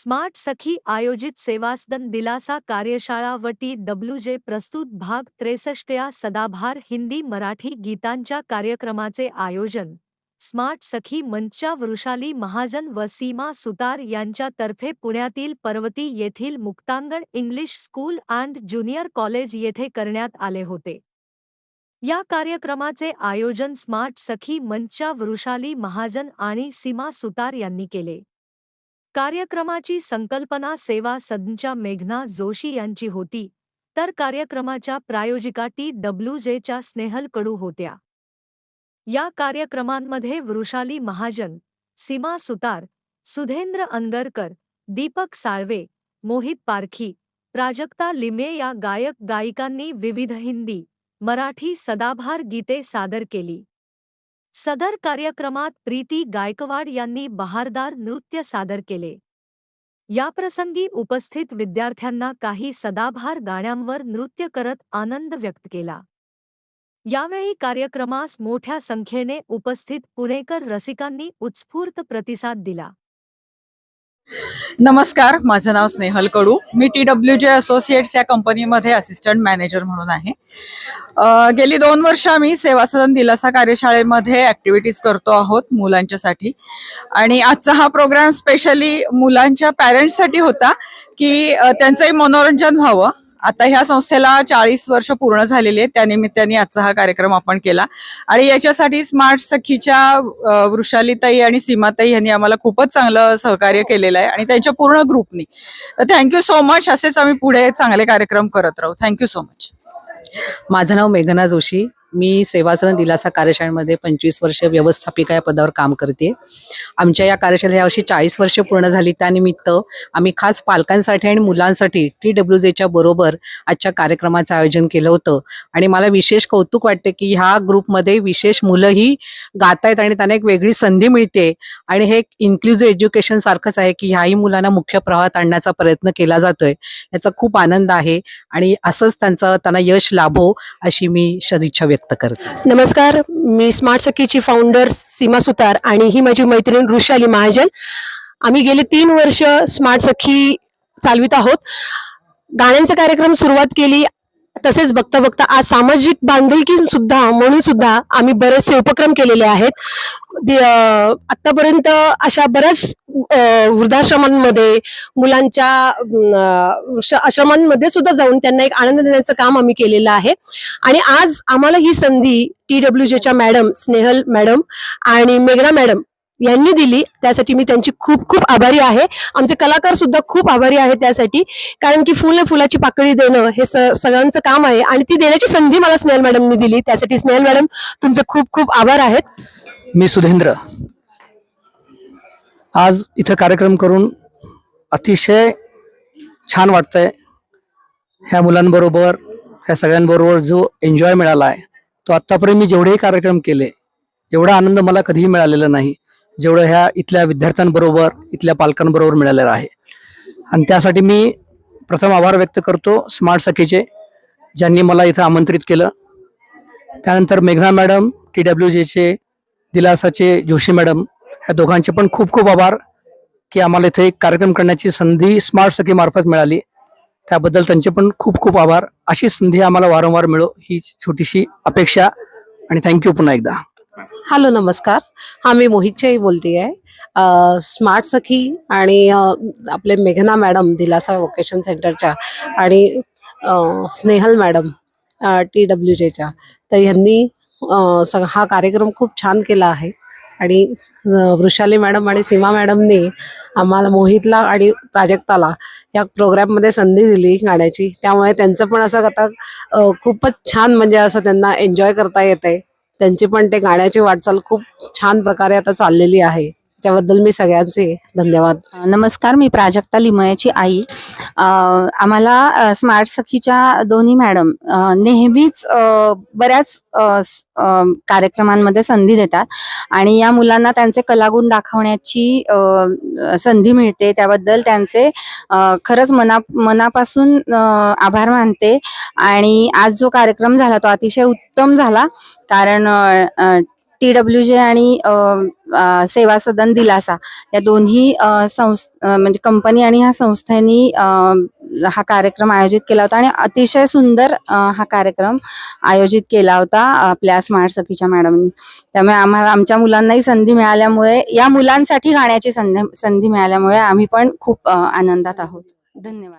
Smart सखी आयोजित सेवासदन दिलासा कार्यशाळा व टी डब्ल्यू जे प्रस्तुत भाग त्रेसष्टया सदाभार हिंदी मराठी गीतांच्या कार्यक्रमाचे आयोजन. स्मार्ट सखी मंचच्या वृषाली महाजन व सीमा सुतार यांच्यातर्फे पुण्यातील पर्वती येथील Muktangan English school and junior college येथे करण्यात आले होते. या कार्यक्रमाचे आयोजन स्मार्ट सखी मंचच्या वृषाली महाजन आणि सीमा सुतार यांनी केले. कार्यक्रमाची संकल्पना सेवा सदनच्या मेघना जोशी यांची होती. तर कार्यक्रमाच्या प्रायोजिका टी. डब्ल्यू. जेच्या स्नेहल कडू होत्या. या कार्यक्रमांमध्ये वृषाली महाजन सीमा सुतार सुधेंद्र अंगरकर दीपक साळवे मोहित पारखी प्राजक्ता लिमे या गायक गायिकांनी विविध हिंदी मराठी सदाभार गीते सादर केली. सदर कार्यक्रमात प्रीती गायकवाड यांनी बहारदार नृत्य सादर केले. याप्रसंगी उपस्थित विद्यार्थ्यांना काही सदाभार गाण्यांवर नृत्य करत आनंद व्यक्त केला. यावेळी कार्यक्रमास मोठ्या संख्येने उपस्थित पुणेकर रसिकांनी उत्स्फूर्त प्रतिसाद दिला. नमस्कार माझं नाव स्नेहल कडू. मी टी डब्ल्यू जे असोसिएट्स या कंपनीमध्ये असिस्टंट मॅनेजर म्हणून आहे. गेली दोन वर्ष आम्ही सेवा सदन दिलासा कार्यशाळेमध्ये ऍक्टिव्हिटीज करतो आहोत मुलांच्यासाठी. आणि आजचा हा प्रोग्राम स्पेशली मुलांच्या पॅरेंट्ससाठी होता की त्यांचंही मनोरंजन व्हावं. आता ह्या संस्थेला चाळीस वर्ष पूर्ण झालेली आहेत. त्यानिमित्ताने आजचा हा कार्यक्रम आपण केला. आणि याच्यासाठी स्मार्ट सखीच्या वृषालीताई आणि सीमाताई यांनी आम्हाला खूपच चांगलं सहकार्य केलेलं आहे आणि त्यांच्या पूर्ण ग्रुपनी. थँक्यू सो मच असेच आम्ही पुढे चांगले कार्यक्रम करत राहू. थँक्यू सो मच माझं नाव मेघना जोशी. मी सेवासदन दिलासा कार्यशाळेमध्ये पंचवीस वर्ष व्यवस्थापिका या पदावर काम करते. आमच्या या कार्यशाळेला यावर्षी चाळीस वर्ष पूर्ण झाली. त्यानिमित्त आम्ही खास पालकांसाठी आणि मुलांसाठी टी डब्ल्यू जेच्या बरोबर आजच्या कार्यक्रमाचं आयोजन केलं होतं. आणि मला विशेष कौतुक वाटते की ह्या ग्रुपमध्ये विशेष मुलंही गात आहेत आणि त्यांना एक वेगळी संधी मिळते. आणि हे एक इन्क्लुझिव्ह एज्युकेशन सारखंच आहे की ह्याही मुलांना मुख्य प्रवाहात आणण्याचा प्रयत्न केला जातोय. याचा खूप आनंद आहे. आणि असंच त्यांचं त्यांना यश लाभो अशी मी सदिच्छा व्यक्त करते. नमस्कार मी स्मार्ट सखीची फाउंडर सीमा सुतार आणि ही माझी मैत्रीण ऋषाली महाजन. आम्ही गेले तीन वर्ष स्मार्ट सखी चालवित आहोत. गाण्यांचा कार्यक्रम सुरुवात केली तसेच बघता बघता आज सामाजिक बांधिलकी सुद्धा म्हणून सुद्धा आम्ही बरेचसे उपक्रम केलेले आहेत. आतापर्यंत अशा बऱ्याच वृद्धाश्रमांमध्ये मुलांच्या श- आश्रमांमध्ये सुद्धा जाऊन त्यांना एक आनंद देण्याचं काम आम्ही केलेलं आहे. आणि आज आम्हाला ही संधी टी डब्ल्यू जेच्या मॅडम स्नेहल मॅडम आणि मेघना मॅडम यांनी दिली. त्यासाठी मी त्यांची खूप खूप आभारी आहे. आमचे कलाकार सुद्धा खूप आभारी आहे त्यासाठी. कारण की फुल फुलाची पाकळी देणं हे स- सगळ्यांचं काम आहे. आणि ती देण्याची संधी मला स्नेहल मॅडमनी दिली. त्यासाठी स्नेहल मॅडम तुमचे खूप खूप आभार आहेत. मी सुधेंद्र. आज इथं कार्यक्रम करून अतिशय छान वाटतंय. ह्या मुलांबरोबर ह्या सगळ्यांबरोबर जो एन्जॉय मिळाला आहे तो आत्तापर्यंत मी जेवढेही कार्यक्रम केले एवढा आनंद मला कधीही मिळालेला नाही. जेवढं ह्या इथल्या विद्यार्थ्यांबरोबर इथल्या पालकांबरोबर मिळालेलं आहे. आणि त्यासाठी मी प्रथम आभार व्यक्त करतो स्मार्ट सखीचे ज्यांनी मला इथं आमंत्रित केलं. त्यानंतर मेघना मॅडम टी डब्ल्यू जेचे दिलासाचे जोशी मॅडम ह्या दोघांचे पण खूप खूप आभार की आम्हाला इथे एक कार्यक्रम करण्याची संधी स्मार्ट सखी मार्फत मिळाली. त्याबद्दल त्यांचे पण खूप खूप आभार. अशी संधी आम्हाला वारंवार मिळो ही छोटीशी अपेक्षा. आणि थँक्यू पुन्हा एकदा. हॅलो नमस्कार. हा मी मोहितच्याही बोलते आहे स्मार्ट सखी आणि आपले मेघना मॅडम दिलासा वोकेशन सेंटरच्या आणि स्नेहल मॅडम टी डब्ल्यू जेच्या. तर ह्यांनी सग हा कार्यक्रम खूप छान केला आहे. आणि वृषाली मॅडम आणि सीमा मॅडमनी आम्हाला मोहितला आणि प्राजक्ताला या प्रोग्राममध्ये संधी दिली गाण्याची. त्यामुळे त्यांचं पण असं आता खूपच छान म्हणजे असं त्यांना एन्जॉय करता येत आहे त्यांची पण ते गाण्याची वाटचाल खूप छान प्रकारे आता चाललेली आहे. त्याच्याबद्दल मी सगळ्यांचे धन्यवाद. नमस्कार मी प्राजक्ता लिमयाची आई. आम्हाला स्मार्ट सखीच्या दोन्ही मॅडम नेहमीच बऱ्याच कार्यक्रमांमध्ये संधी देतात आणि या मुलांना त्यांचे कलागुण दाखवण्याची संधी मिळते. त्याबद्दल त्यांचे खरंच मना मनापासून आभार मानते आणि आज जो कार्यक्रम झाला तो अतिशय उत्तम झाला. कारण टी डब्ल्यू जे आणि सेवा सदन दिलासा. या दोन्ही अ, म्हणजे कंपनी आणि ह्या संस्थेनी हा कार्यक्रम आयोजित केला होता. आणि अतिशय सुंदर हा कार्यक्रम आयोजित केला होता आपल्या स्मार्ट सखीच्या मॅडमनी. त्यामुळे आम्हाला आमच्या मुलांनाही संधी मिळाल्यामुळे या मुलांसाठी गाण्याची संधी संधी मिळाल्यामुळे आम्ही पण खूप आनंदात आहोत. धन्यवाद.